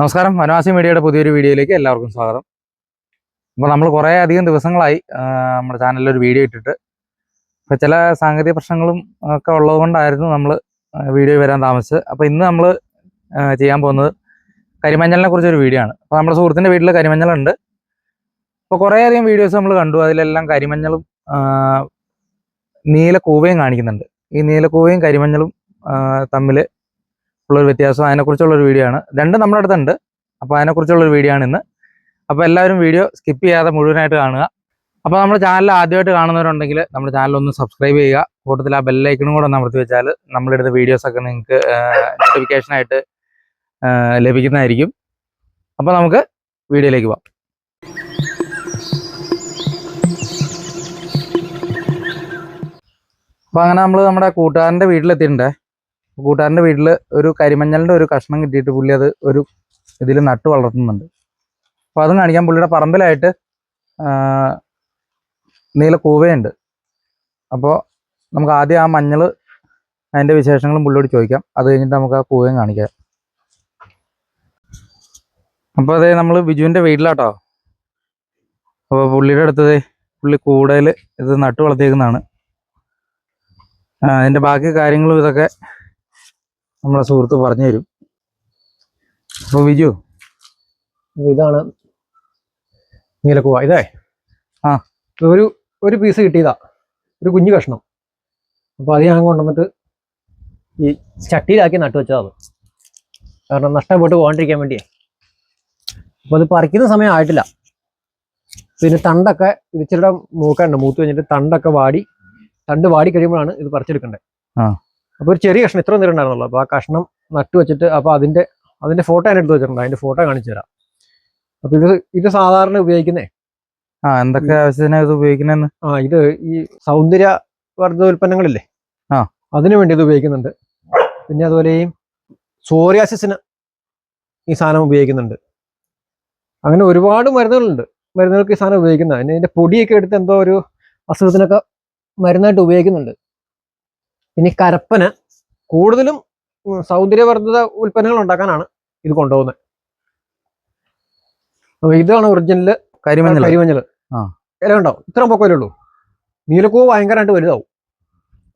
നമസ്കാരം. വനവാസി മീഡിയയുടെ പുതിയൊരു വീഡിയോയിലേക്ക് എല്ലാവർക്കും സ്വാഗതം. അപ്പോൾ നമ്മൾ കുറേ അധികം ദിവസങ്ങളായി നമ്മുടെ ചാനലിൽ ഒരു വീഡിയോ ഇട്ടിട്ട്. ഇപ്പോൾ ചില സാങ്കേതിക പ്രശ്നങ്ങളും ഒക്കെ ഉള്ളതുകൊണ്ടായിരുന്നു നമ്മൾ വീഡിയോ വരാൻ താമസിച്ചത്. അപ്പോൾ ഇന്ന് നമ്മൾ ചെയ്യാൻ പോകുന്നത് കരിമഞ്ഞളിനെ കുറിച്ചൊരു വീഡിയോ ആണ്. അപ്പോൾ നമ്മുടെ സുഹൃത്തിന്റെ വീട്ടിൽ കരിമഞ്ഞളുണ്ട് അപ്പോൾ കുറേ അധികം വീഡിയോസ് നമ്മൾ കണ്ടു. അതിലെല്ലാം കരിമഞ്ഞളും നീലക്കൂവയും കാണിക്കുന്നുണ്ട്. ഈ നീലക്കൂവയും കരിമഞ്ഞളും തമ്മിൽ ഉള്ളൊരു വ്യത്യാസം. അതിനെക്കുറിച്ചുള്ളൊരു വീഡിയോ ആണ്. രണ്ട് നമ്മുടെ അടുത്തുണ്ട്. അപ്പോൾ അതിനെക്കുറിച്ചുള്ളൊരു വീഡിയോ ആണ് ഇന്ന്. അപ്പോൾ എല്ലാവരും വീഡിയോ സ്കിപ്പ് ചെയ്യാതെ മുഴുവനായിട്ട് കാണുക. അപ്പോൾ നമ്മുടെ ചാനൽ ആദ്യമായിട്ട് കാണുന്നവരുണ്ടെങ്കിൽ നമ്മുടെ ചാനൽ ഒന്ന് സബ്സ്ക്രൈബ് ചെയ്യുക. കൂട്ടത്തിൽ ആ ബെല്ലൈക്കണും കൂടെ ഒന്ന് അമർത്തി വെച്ചാൽ നമ്മളെടുത്ത വീഡിയോസൊക്കെ നിങ്ങൾക്ക് നോട്ടിഫിക്കേഷനായിട്ട് ലഭിക്കുന്നതായിരിക്കും. അപ്പോൾ നമുക്ക് വീഡിയോയിലേക്ക് പോവാം. അപ്പോൾ അങ്ങനെ നമ്മൾ നമ്മുടെ കൂട്ടുകാരന്റെ വീട്ടിലെത്തിയിട്ടുണ്ട്. കൂട്ടുകാരന്റെ വീട്ടിൽ ഒരു കരിമഞ്ഞളിന്റെ ഒരു കഷ്ണം കിട്ടിയിട്ട് പുള്ളി അത് ഒരു ഇതിൽ നട്ട് വളർത്തുന്നുണ്ട്. അപ്പോൾ അതും കാണിക്കാൻ പുള്ളിയുടെ പറമ്പിലായിട്ട് നീല കൂവയുണ്ട്. അപ്പോൾ നമുക്ക് ആദ്യം ആ മഞ്ഞൾ അതിന്റെ വിശേഷങ്ങളും പുള്ളിയോട് ചോദിക്കാം. അത് കഴിഞ്ഞിട്ട് നമുക്ക് ആ കൂവയും കാണിക്കാം. അപ്പോൾ അതേ നമ്മൾ ബിജുവിന്റെ വീട്ടിലാട്ടോ. അപ്പോൾ പുള്ളിയുടെ അടുത്തത് പുള്ളി കൂടുതൽ ഇത് നട്ട് വളർത്തിയേക്കുന്നതാണ്. അതിന്റെ ബാക്കി കാര്യങ്ങളും ഇതൊക്കെ നമ്മളെ സുഹൃത്ത് പറഞ്ഞു തരും അപ്പോൾ വിജു ഇതാണ് നീലക്കുവ. ഇതേ ആ. ഒരു ഒരു പീസ് കിട്ടിയതാ. ഒരു കുഞ്ഞു കഷ്ണം. അപ്പോൾ അത് ഞാൻ കൊണ്ടുവന്നിട്ട് ഈ ചട്ടിയിലാക്കി നട്ടു വെച്ചതാണ്. കാരണം നഷ്ടപ്പെട്ട് പോകാണ്ടിരിക്കാൻ വേണ്ടിയേ. അപ്പൊ അത് പറിക്കുന്ന സമയം ആയിട്ടില്ല. പിന്നെ തണ്ടൊക്കെ ഇത് ഇച്ചിരി മൂക്കുണ്ട് മൂത്ത് കഴിഞ്ഞിട്ട് തണ്ടൊക്കെ വാടി തണ്ട് വാടി കഴിയുമ്പോഴാണ് ഇത് പറിച്ചെടുക്കേണ്ടത് ആ. അപ്പൊ ഒരു ചെറിയ കഷ്ണം ഇത്ര നിരണ്ടായിരുന്നുള്ളൂ അപ്പോൾ ആ കഷ്ണം നട്ടു വെച്ചിട്ട് അപ്പോൾ അതിന്റെ അതിന്റെ ഫോട്ടോ ഞാൻ എടുത്ത് വെച്ചിട്ടുണ്ട്. അതിന്റെ ഫോട്ടോ കാണിച്ചു തരാം. അപ്പോൾ ഇത് ഇത് സാധാരണ ഉപയോഗിക്കുന്നേ? ആ എന്തൊക്കെ ആവശ്യത്തിനാണ് ഇത് ഉപയോഗിക്കുന്നതെന്ന് ആ ഇത് ഈ സൗന്ദര്യ വർദ്ധ ഉൽപ്പന്നങ്ങളില്ലേ? ആ. അതിനു വേണ്ടി ഇത് ഉപയോഗിക്കുന്നുണ്ട്. പിന്നെ അതുപോലെ ഈ സോറിയാസിന് ഈ സാധനം ഉപയോഗിക്കുന്നുണ്ട്. അങ്ങനെ ഒരുപാട് മരുന്നുകളുണ്ട്. മരുന്നുകൾക്ക് ഈ സാധനം ഉപയോഗിക്കുന്നത് അതിന് ഇതിന്റെ പൊടിയൊക്കെ എടുത്ത് എന്തോ ഒരു അസുഖത്തിനൊക്കെ മരുന്നായിട്ട് ഉപയോഗിക്കുന്നുണ്ട്. ഈ കരപ്പന് കൂടുതലും സൗന്ദര്യവർദ്ധിത ഉൽപ്പന്നങ്ങൾ ഉണ്ടാക്കാനാണ് ഇത് കൊണ്ടുപോകുന്നത്. അപ്പൊ ഇതാണ് ഒറിജിനൽ കരിമഞ്ഞൾ കരിമഞ്ഞൾ. ഇല ഉണ്ടോ ഇത്ര പൊക്കമല്ലേ ഉള്ളൂ. നീലക്കൂവ് ഭയങ്കരമായിട്ട് വലുതാവും.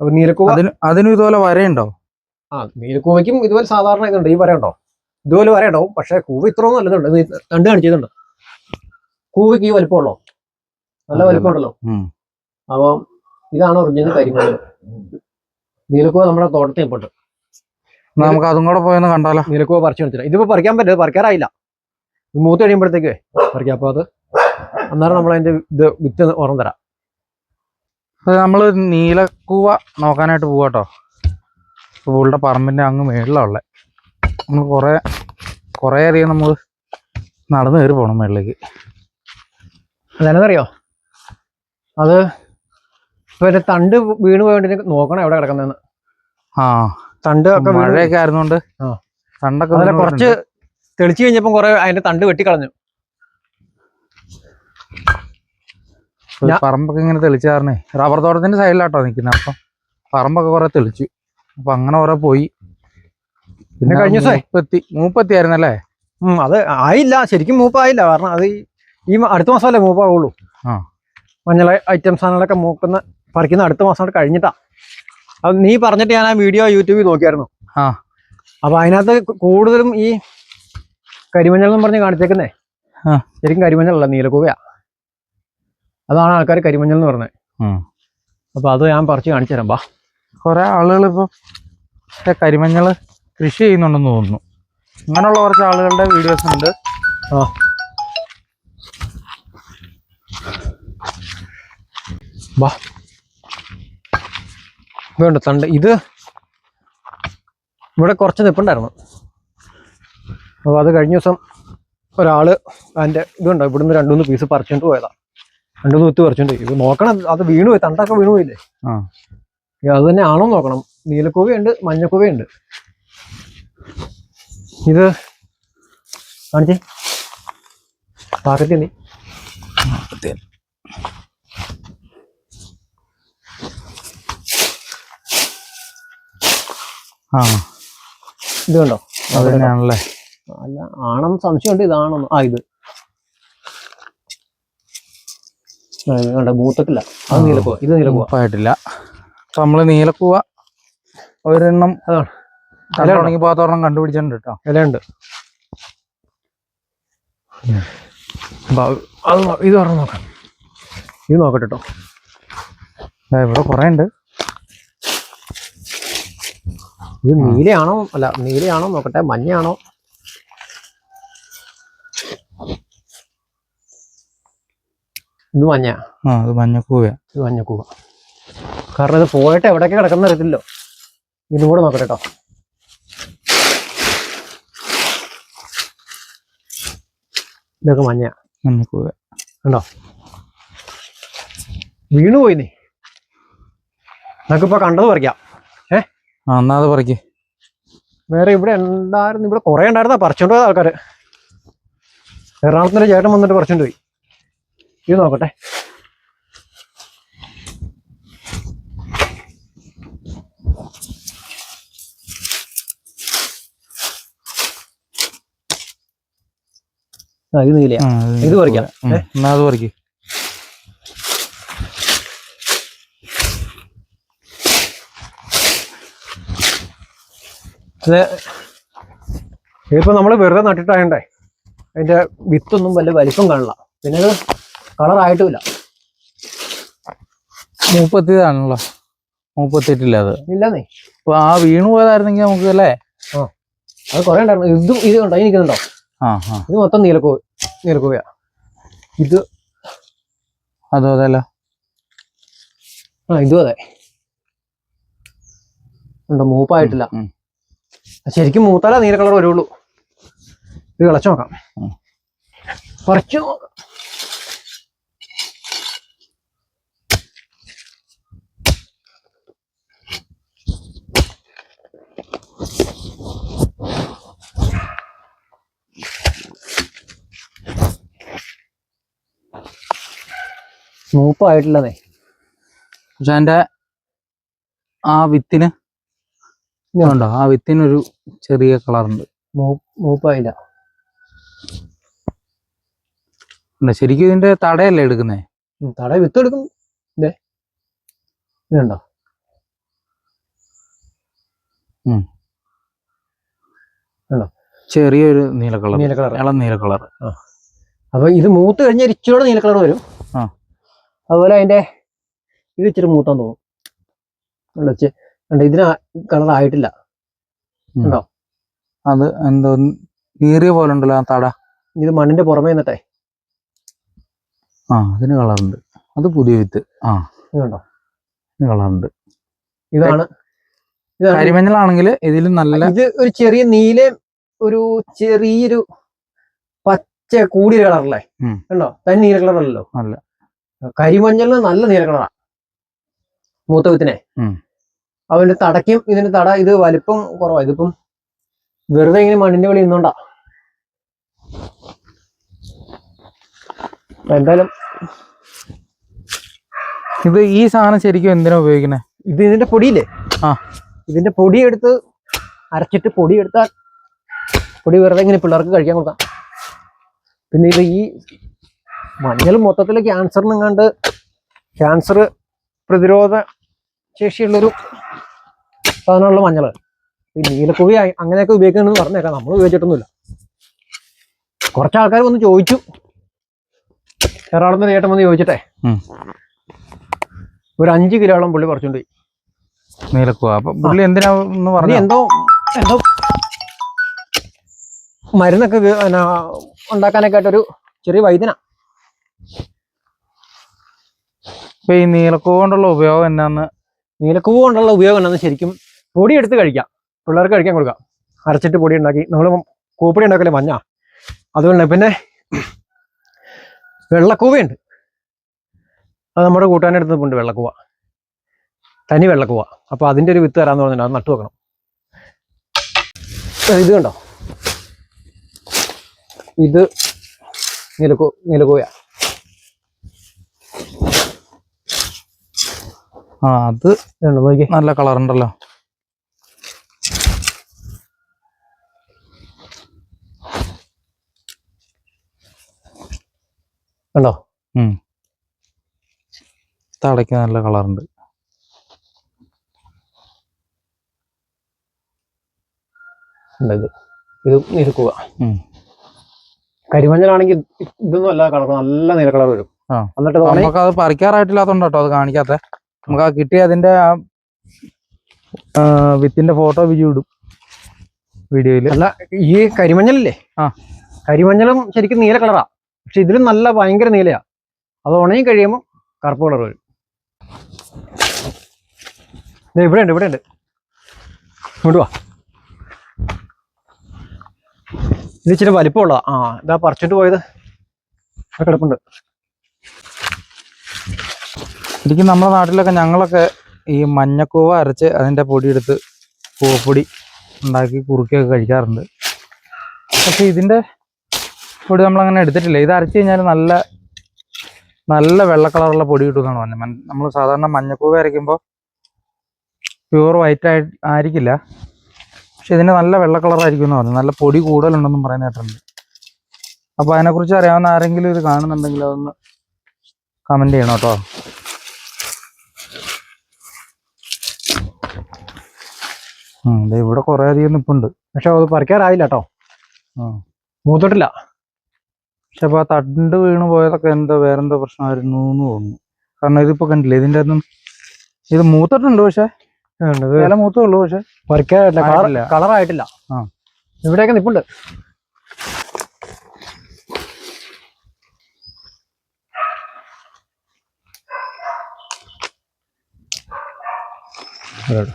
അപ്പൊ നീലക്കൂവ അതിന് ഇതുപോലെ വരയുണ്ടോ? ആ നീലക്കൂവയ്ക്കും ഇതുപോലെ സാധാരണ ഇതുണ്ട്. ഈ വരയുണ്ടോ? ഇതുപോലെ വരയുണ്ടാവും. പക്ഷേ കൂവ ഇത്രയൊന്നും നല്ലതുണ്ട്. രണ്ട് തണ്ട് കാണിച്ചതുണ്ട് കൂവയ്ക്ക് ഈ വലിപ്പമുള്ളോ? നല്ല വലുപ്പമുണ്ടല്ലോ. അപ്പം ഇതാണ് ഒറിജിനൽ കരിമഞ്ഞൾ നീലക്കൂവ നമ്മുടെ തോട്ടത്തിൽ പെട്ടു നമുക്ക് അതും കൂടെ പോയെന്ന് കണ്ടാലോ? നീലക്കൂവ പറിച്ചു കൊടുത്തില്ല ഇതിപ്പോ പറിക്കാൻ പറ്റില്ല പറിക്കാറായില്ല. മൂത്ത് കഴിയുമ്പോഴത്തേക്ക് പറിക്കാം. അപ്പൊ അത് അന്നേരം നമ്മൾ അതിന്റെ ഇത് വിത്ത് ഓർമ്മ തരാം. അത് നമ്മൾ നീലക്കൂവ നോക്കാനായിട്ട് പോവാട്ടോ പുള്ളിയുടെ പറമ്പിന്റെ അങ്ങ് മേളിലുള്ള നമ്മൾ കുറേ കുറേ അധികം നമ്മൾ നടന്നു കയറി പോകണം മേളിലേക്ക്. അതെന്നറിയോ? അത് ഇപ്പൊ തണ്ട് വീണ് പോയോണ്ട് നോക്കണം എവിടെ കിടക്കുന്നതെന്ന് ആ. തണ്ട് ഒക്കെ വീണ് മഴയൊക്കെ ആയിരുന്നോണ്ട് ആ. തണ്ടൊക്കെ അതിനെ വീണ് കുറച്ച് തെളിച്ചു കഴിഞ്ഞപ്പോ കുറെ അതിന്റെ തണ്ട് വെട്ടിക്കളഞ്ഞു. ഞാ- പറമ്പൊക്കെ ഇങ്ങനെ തെളിച്ചാർന്നേ റബ്ബർ തോട്ടത്തിന്റെ സൈഡിലാട്ടോ നിക്കുന്ന. അപ്പം പറമ്പൊക്കെ കുറെ തെളിച്ചു. അപ്പൊ അങ്ങനെ കുറെ പോയി. പിന്നെ കഴിഞ്ഞ ദിവസേ? മൂപ്പത്തി മൂപ്പത്തി ആയിരുന്നല്ലേ ഉം, അത് ആയില്ല. ശരിക്കും മൂപ്പായില്ല. കാരണം അത് ഈ- ഈ മ- അടുത്ത മാസമല്ലേ മൂപ്പാവുള്ളൂ. ആ. മഞ്ഞള ഐറ്റംസ് സാധനങ്ങളൊക്കെ മൂക്കുന്ന പറിക്കുന്ന അടുത്ത മാസം കഴിഞ്ഞിട്ടാ. അപ്പൊ നീ പറഞ്ഞിട്ട് ഞാൻ ആ വീഡിയോ യൂട്യൂബിൽ നോക്കിയായിരുന്നു. ആ. അപ്പൊ അതിനകത്ത് കൂടുതലും ഈ കരിമഞ്ഞൾ എന്ന് പറഞ്ഞ് കാണിച്ചേക്കുന്നേ. ആ. ശരിക്കും കരിമഞ്ഞളല്ല നീലക്കൂവയാ. അതാണ് ആൾക്കാർ കരിമഞ്ഞൾ എന്ന് പറഞ്ഞത്. അപ്പൊ അത് ഞാൻ പറിച്ച് കാണിച്ചു തരാം ബാ. കുറെ ആളുകൾ ഇപ്പൊ കരിമഞ്ഞൾ കൃഷി ചെയ്യുന്നുണ്ടെന്ന് തോന്നുന്നു. അങ്ങനെയുള്ള കുറച്ച് ആളുകളുടെ വീഡിയോസ് ഉണ്ട്. ആ. വാ വേണ്ട തണ്ട്. ഇത് ഇവിടെ കുറച്ച് നിൽപ്പുണ്ടായിരുന്നു അപ്പോൾ അത് കഴിഞ്ഞ ദിവസം ഒരാൾ അതിന്റെ ഇതുണ്ടോ? ഇവിടുന്ന് രണ്ടുമൂന്ന് പീസ് പറിച്ചുകൊണ്ട് പോയതാണ് രണ്ടു മൂന്ന് വിത്ത് പറിച്ചുകൊണ്ട് പോയി. ഇത് നോക്കണം അത് വീണു പോയി തണ്ടൊക്കെ വീണു പോയില്ലേ? അത് തന്നെ ആണോ നോക്കണം. നീലക്കൂവയുണ്ട് മഞ്ഞക്കൂവയുണ്ട്. ഇത് കാണിച്ചേ. പാക്കറ്റ് നീ ആ. ഇത് കണ്ടോ അത് തന്നെയാണല്ലേ. അല്ല ആണെന്ന് സംശയമുണ്ട് ഇതാണെന്ന്. ആ ഇത്. കണ്ട മൂത്തട്ടില്ല അത്. നീലക്കുവ ഇത് നീലക്കുവ. ആയിട്ടില്ല അപ്പൊ നമ്മൾ നീലക്കുവ ഒരെണ്ണം അതാണ്. കണ്ടുണങ്ങി പോകാത്തോളം കണ്ടുപിടിച്ചിട്ടുണ്ട് കേട്ടോ ഇലയുണ്ട്. അത് ഇത് പറഞ്ഞു നോക്കാം. ഇത് നോക്കട്ടെ കേട്ടോ ഇവിടെ കുറേ ഉണ്ട് ഇത് നീലയാണോ? അല്ല നീലയാണോ നോക്കട്ടെ മഞ്ഞയാണോ? ഇത് മഞ്ഞ. ആ അത് മഞ്ഞക്കൂവ ഇത് മഞ്ഞക്കൂവ കാരണം ഇത് പോയിട്ട് എവിടെയൊക്കെ കിടക്കുന്ന അറിയത്തില്ലോ ഇതും കൂടെ നോക്കട്ടെ കേട്ടോ ഇതൊക്കെ മഞ്ഞ. മഞ്ഞക്കൂവ കണ്ടോ? വീണു പോയി നീ നമുക്കിപ്പോ കണ്ടത് പറിക്കാം. ആ എന്നാ അത് പറിക്ക് വേറെ ഇവിടെ ഉണ്ടായിരുന്നു ഇവിടെ കുറെ ഉണ്ടായിരുന്ന പറിച്ചോണ്ട് പോയത് ആൾക്കാര്. എറണാകുളത്തിന്റെ ചേട്ടൻ വന്നിട്ട് പറിച്ചോണ്ട് പോയി. ഇത് നോക്കട്ടെ. ഇത് നീലയാ. ഇത് പറിക്കാം. എന്നാ അത് പറിക്ക്. ഇത് ഇതിപ്പോ നമ്മൾ വെറുതെ നട്ടിട്ടായണ്ടേ? അതിന്റെ വിത്തൊന്നും വല്ല വലിപ്പം കാണില്ല. പിന്നെ ഇത് കളറായിട്ടുമില്ല മൂപ്പത്തിയതാണല്ലോ. മൂപ്പത്തിയിട്ടില്ല അത്. ഇല്ലെന്നേ. അപ്പൊ ആ വീണു പോയതായിരുന്നെങ്കിൽ നമുക്ക് അല്ലേ ആ. അത് കുറെ ഉണ്ടായിരുന്നു. ഇതും ഇത് ഉണ്ടോ ഈ നിൽക്കുന്നുണ്ടോ ആ ആ. ഇത് മൊത്തം നീലക്കോവ നീലക്കോവയാ. ഇത്. അതോ അതല്ല. ആ ഇതും അതെ. ഉണ്ടോ? മൂപ്പായിട്ടില്ല. ശരിക്കും മൂത്താലേ നീല കളർ വരുള്ളൂ. ഇത് കളച്ചു നോക്കാം. കുറച്ചു സ്മൂപ്പായിട്ടുള്ളതേ നോക്കാം പക്ഷെ എന്റെ ആ വിത്തിന് ഉണ്ടോ ആ വിത്തിനൊരു ചെറിയ കളറുണ്ട്. ഉണ്ട് മൂപ്പായില്ല. ശരിക്കും ഇതിന്റെ തടയല്ലേ എടുക്കുന്നേ? തട വിത്ത് എടുക്കും ഇതുണ്ടോ ചെറിയൊരു നീല കളർ. നീല കളർ ഇളം നീല കളർ. അപ്പൊ ഇത് മൂത്ത് കഴിഞ്ഞാൽ ഇച്ചിരി നീല കളർ വരും. ആ. അതുപോലെ അതിന്റെ ഇത് ഇച്ചിരി മൂത്താൻ തോന്നും കണ്ടോ, ഇതിന് കളർ ആയിട്ടില്ല. കണ്ടോ? അത് എന്തോ നീറിയ പോലെ ഉണ്ടല്ലോ ആ തട. ഇത് മണ്ണിന്റെ പുറമേ നിന്നിട്ടെ. ആ അതിന് കളറുണ്ട് അത് പുതിയ വിത്ത്. ആ കണ്ടോ? കളറുണ്ട് ഇതാണ്. കരിമഞ്ഞളാണെങ്കിൽ ഇതിൽ നല്ല ഇത് ഒരു ചെറിയ നീല ഒരു ചെറിയൊരു പച്ച കൂടിയ കളറല്ലേ. കണ്ടോ? തനി നീല കളർ അല്ലല്ലോ അല്ല. കരിമഞ്ഞളിന് നല്ല നീല കളറാ. മൂത്ത വിത്തിനെ. അവന്റെ തടയ്ക്കും ഇതിന്റെ തട ഇത് വലിപ്പം കുറവാ. ഇതിപ്പം വെറുതെ ഇങ്ങനെ മണ്ണിന്റെ വെളി ഇന്നുണ്ടാ എന്തായാലും ഇത് ഈ സാധനം ശരിക്കും എന്തിനാ ഉപയോഗിക്കണേ ഇത് ഇതിന്റെ പൊടിയില്ലേ? ആ. ഇതിന്റെ പൊടി എടുത്ത് അരച്ചിട്ട് പൊടി എടുത്താൽ പൊടി വെറുതെ ഇങ്ങനെ പിള്ളേർക്ക് കഴിക്കാൻ കൊടുക്കാം. പിന്നെ ഇത് ഈ മഞ്ഞൾ മൊത്തത്തിലെ ക്യാൻസറിനും കണ്ട് ക്യാൻസർ പ്രതിരോധ ശേഷിയുള്ളൊരു സാധനമുള്ള മഞ്ഞൾ ഈ നീലക്കുവി അ- അങ്ങനെയൊക്കെ ഉപയോഗിക്കണമെന്ന് പറഞ്ഞേക്കാം. നമ്മൾ ഉപയോഗിച്ചിട്ടൊന്നുമില്ല. കുറച്ച് ആൾക്കാർ വന്ന് ചോദിച്ചു. എറണാകുളത്ത് ചേട്ടൻ വന്ന് ചോദിച്ചിട്ടെ. ഒരു അഞ്ച് കിലോളം പുള്ളി പറിച്ചുകൊണ്ട് പോയി. നീലക്കുവ. അപ്പൊ പുള്ളി എന്തിനാ പറഞ്ഞു? എന്തോ എന്തോ മരുന്നൊക്കെ ഉണ്ടാക്കാനൊക്കെ ആയിട്ടൊരു ചെറിയ വൈദ്യന. ഇപ്പൊ ഈ നീലക്കുവ കൊണ്ടുള്ള ഉപയോഗം എന്നാന്ന്? നീലക്കുവ കൊണ്ടുള്ള ഉപയോഗം എന്നാന്ന് ശരിക്കും പൊടി എടുത്ത് കഴിക്കാം. പിള്ളേർക്ക് കഴിക്കാൻ കൊടുക്കാം. അരച്ചിട്ട് പൊടി ഉണ്ടാക്കി നമ്മൾ കൂപ്പടി ഉണ്ടാക്കലേ മഞ്ഞ. അതുകൊണ്ട് പിന്നെ വെള്ളക്കൂവയുണ്ട്. അത് നമ്മുടെ കൂട്ടാന്റെ അടുത്തുണ്ട് വെള്ളക്കൂവ. തനി വെള്ളക്കൂവ. അപ്പൊ അതിന്റെ ഒരു വിത്ത് തരാന്ന് പറഞ്ഞിട്ട് അത് നട്ടു വെക്കണം. ഇത് കണ്ടോ? ഇത് നിലക്കൂ നിലക്കൂവ. ആ അത് നല്ല കളർ കണ്ടോ? തളയ്ക്ക് നല്ല കളറുണ്ട്. ഉണ്ട് ഇത്? നിരക്കുക കരിമഞ്ഞാണെങ്കിൽ. കരിമഞ്ഞളാണെങ്കിൽ ഇതൊന്നും അല്ല കളർ നല്ല നീല കളർ വരും. എന്നിട്ട് നമുക്ക് അത് പറിക്കാറായിട്ടില്ലാത്തോണ്ട് കേട്ടോ അത് കാണിക്കാത്ത. നമുക്ക് ആ കിട്ടിയ അതിന്റെ ആ വിത്തിന്റെ ഫോട്ടോ വിജി ഇടും വീഡിയോയിൽ. അല്ല ഈ കരിമഞ്ഞളില്ലേ? ആ. കരിമഞ്ഞളും ശരിക്കും നീല കളറാ. പക്ഷെ ഇതിലും നല്ല ഭയങ്കര നീലയാ. അത് ഉണങ്ങി കഴിയുമ്പോൾ കറുപ്പ് കളർ വരും. ഇവിടെ ഉണ്ട് ഇവിടെ ഉണ്ട് ഇങ്ങോട്ട് വാ. ഇത് ഇച്ചിരി വലിപ്പമുള്ളതാ. ആ ഇതാ പറിച്ചിട്ട് പോയത്. കിടപ്പുണ്ട്. ശരിക്കും നമ്മുടെ നാട്ടിലൊക്കെ ഞങ്ങളൊക്കെ ഈ മഞ്ഞക്കൂവ അരച്ച് അതിന്റെ പൊടി എടുത്ത് കൂവപ്പൊടി ഉണ്ടാക്കി കുറുക്കിയൊക്കെ കഴിക്കാറുണ്ട്. പക്ഷെ ഇതിന്റെ പൊടി നമ്മൾ അങ്ങനെ എടുത്തിട്ടില്ല. ഇത് അരച്ച് കഴിഞ്ഞാൽ നല്ല നല്ല വെള്ള കളറുള്ള പൊടി കിട്ടുമെന്നാണ് പറഞ്ഞത്. നമ്മൾ സാധാരണ മഞ്ഞക്കൂവ അരയ്ക്കുമ്പോൾ പ്യൂർ വൈറ്റ് ആയി ആയിരിക്കില്ല. പക്ഷെ ഇതിന് നല്ല വെള്ള കളറായിരിക്കും എന്ന് പറഞ്ഞു നല്ല പൊടി കൂടുതലുണ്ടെന്നും പറയുന്ന അപ്പോൾ അതിനെക്കുറിച്ച് അറിയാവുന്ന ആരെങ്കിലും ഇത് കാണുന്നുണ്ടെങ്കിൽ അതൊന്ന് കമന്റ് ചെയ്യണം കേട്ടോ. ഇവിടെ കുറേ അധികം നിപ്പുണ്ട്. പക്ഷെ അത് പറിക്കാറായില്ല കേട്ടോ. മൂത്തോട്ടില്ല. പക്ഷെ അപ്പൊ ആ തണ്ട് വീണ് പോയതൊക്കെ എന്താ വേറെന്തോ പ്രശ്നമായിരുന്നു എന്ന് തോന്നുന്നു കാരണം ഇതിപ്പോ കണ്ടില്ലേ ഇതിന്റെ ഒന്നും ഇത് മൂത്തിട്ടുണ്ട് പക്ഷെ വില മൂത്തുള്ളൂ പക്ഷെ കളർ ആയിട്ടില്ല. കളറായിട്ടില്ല ആ. ഇവിടെയൊക്കെ നിപ്പുണ്ട് അതെ.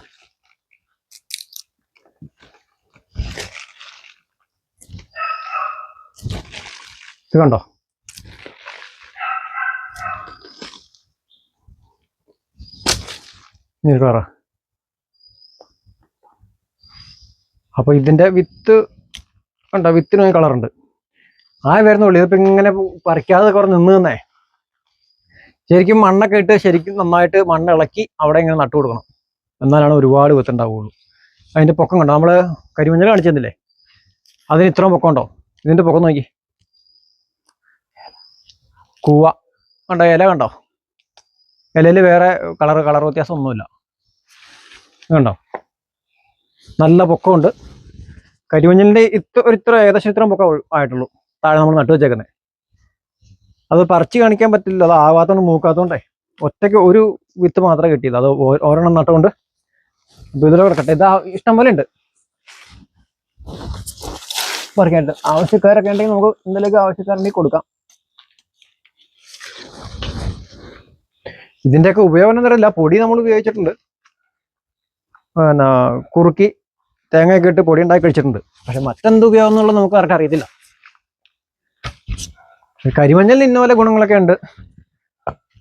ഇത് കണ്ടോ? പറ അപ്പൊ ഇതിന്റെ വിത്ത് കണ്ടോ? വിത്തിന് കളർ ഉണ്ട് ആ വരുന്നുള്ളൂ ഇതിപ്പോ ഇങ്ങനെ പറിക്കാതെ കുറെ നിന്ന് തന്നെ ശരിക്കും മണ്ണൊക്കെ ഇട്ട് ശരിക്കും നന്നായിട്ട് മണ്ണ് ഇളക്കി അവിടെ ഇങ്ങനെ നട്ടു കൊടുക്കണം. എന്നാലാണ് ഒരുപാട് വിത്ത് ഉണ്ടാവുള്ളൂ. അതിന്റെ പൊക്കം കണ്ടോ? നമ്മൾ കരിമഞ്ഞൾ കാണിച്ചെന്നില്ലേ അതിന് ഇത്രയും പൊക്കം ഉണ്ടോ? ഇതിന്റെ പൊക്കം നോക്കി. കൂവ. കണ്ടോ? ഇല കണ്ടോ? ഇലയിൽ വേറെ കളർ കളർ വ്യത്യാസം ഒന്നുമില്ല. കണ്ടോ? നല്ല പൊക്കമുണ്ട്. കരിമഞ്ഞളിന്റെ ഇത്ര ഒരു ഇത്ര ഏകദേശം ഇത്രയും പൊക്കം ആയിട്ടുള്ളൂ. താഴെ നമ്മൾ നട്ടു വെച്ചേക്കുന്നത് അത് പറിച്ച് കാണിക്കാൻ പറ്റില്ല. അത് ആവാത്തോണ്ട് മൂക്കാത്തോണ്ടേ. ഒറ്റയ്ക്ക് ഒരു വിത്ത് മാത്രമേ കിട്ടിയത്. അത് ഒരെണ്ണം നട്ടുകൊണ്ട് അപ്പൊ ഇതിലൂടെ കിടക്കട്ടെ. ഇത് ഇഷ്ടം പോലെ ഉണ്ട്. പറിക്കാനായിട്ട്. ആവശ്യക്കാരൊക്കെ ഉണ്ടെങ്കിൽ നമുക്ക് എന്തെങ്കിലും ആവശ്യക്കാരുണ്ടെങ്കിൽ കൊടുക്കാം. ഇതിന്റെയൊക്കെ ഉപയോഗം എന്ന് അറിയില്ല പൊടി നമ്മൾ ഉപയോഗിച്ചിട്ടുണ്ട്. പിന്നെ കുറുക്കി തേങ്ങയൊക്കെ ഇട്ട് പൊടി ഉണ്ടാക്കി കഴിച്ചിട്ടുണ്ട്. പക്ഷെ മറ്റെന്ത് ഉപയോഗം എന്നുള്ളത് നമുക്ക് കറക്റ്റ് അറിയത്തില്ല. ഈ കരിമഞ്ഞളിന് ഇന്ന പോലെ ഗുണങ്ങളൊക്കെ ഉണ്ട്.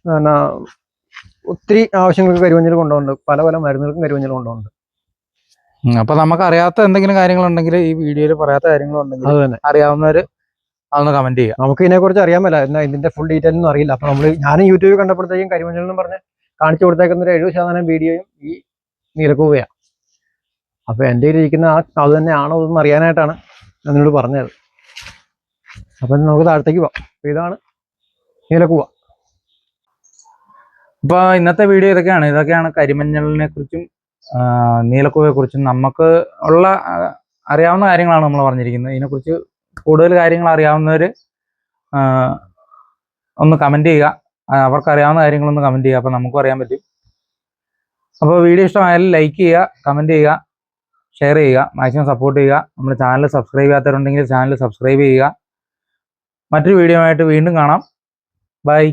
പിന്നെ ഒത്തിരി ആവശ്യങ്ങൾക്ക് കരിമഞ്ഞൾ കൊണ്ടുപോകുന്നുണ്ട്. പല പല മരുന്നുകൾക്കും കരിമഞ്ഞൾ കൊണ്ടുപോകുന്നുണ്ട്. അപ്പൊ നമുക്ക് അറിയാത്ത എന്തെങ്കിലും കാര്യങ്ങളുണ്ടെങ്കിൽ ഈ വീഡിയോയിൽ പറയാത്ത കാര്യങ്ങളുണ്ടെങ്കിൽ അറിയാവുന്നവര് അതൊന്ന് കമന്റ് ചെയ്യാം. നമുക്ക് ഇതിനെക്കുറിച്ച് അറിയാൻ പറ്റില്ല എന്നാ ഇതിന്റെ ഫുൾ ഡീറ്റെയിൽ ഒന്നും അറിയില്ല. അപ്പൊ നമ്മൾ ഞാൻ യൂട്യൂബിൽ കണ്ടപ്പോഴത്തേക്കും കരിമഞ്ഞൾ എന്ന് പറഞ്ഞ് കാണിച്ചു കൊടുത്തേക്കുന്ന ഒരു എഴുപത് ശതമാനം വീഡിയോയും ഈ നീലക്കൂവയാണ്. അപ്പൊ എന്റെ ഇരിക്കുന്ന ആ അത് തന്നെയാണോ എന്ന് അറിയാനായിട്ടാണ് ഞാൻ നിന്നോട് പറഞ്ഞത്. അപ്പൊ നമുക്ക് താഴത്തേക്ക് പോവാം അപ്പൊ ഇതാണ് നീലക്കൂവ. ഇപ്പൊ ഇന്നത്തെ വീഡിയോ ഇതൊക്കെയാണ്. ഇതൊക്കെയാണ് കരിമഞ്ഞളിനെ കുറിച്ചും നീലക്കൂവയെ കുറിച്ചും നമുക്ക് ഉള്ള അറിയാവുന്ന കാര്യങ്ങളാണ് നമ്മൾ പറഞ്ഞിരിക്കുന്നത്. ഇതിനെക്കുറിച്ച് കൂടുതൽ കാര്യങ്ങൾ അറിയാവുന്നവർ ഒന്ന് കമന്റ് ചെയ്യുക. അവർക്കറിയാവുന്ന കാര്യങ്ങളൊന്ന് കമന്റ് ചെയ്യുക. അപ്പോൾ നമുക്കും അറിയാൻ പറ്റും. അപ്പോൾ വീഡിയോ ഇഷ്ടമായാലും ലൈക്ക് ചെയ്യുക കമന്റ് ചെയ്യുക ഷെയർ ചെയ്യുക മാക്സിമം സപ്പോർട്ട് ചെയ്യുക. നമ്മുടെ ചാനൽ സബ്സ്ക്രൈബ് ചെയ്യാത്തവരുണ്ടെങ്കിൽ ചാനൽ സബ്സ്ക്രൈബ് ചെയ്യുക. മറ്റൊരു വീഡിയോ ആയിട്ട് വീണ്ടും കാണാം. ബൈ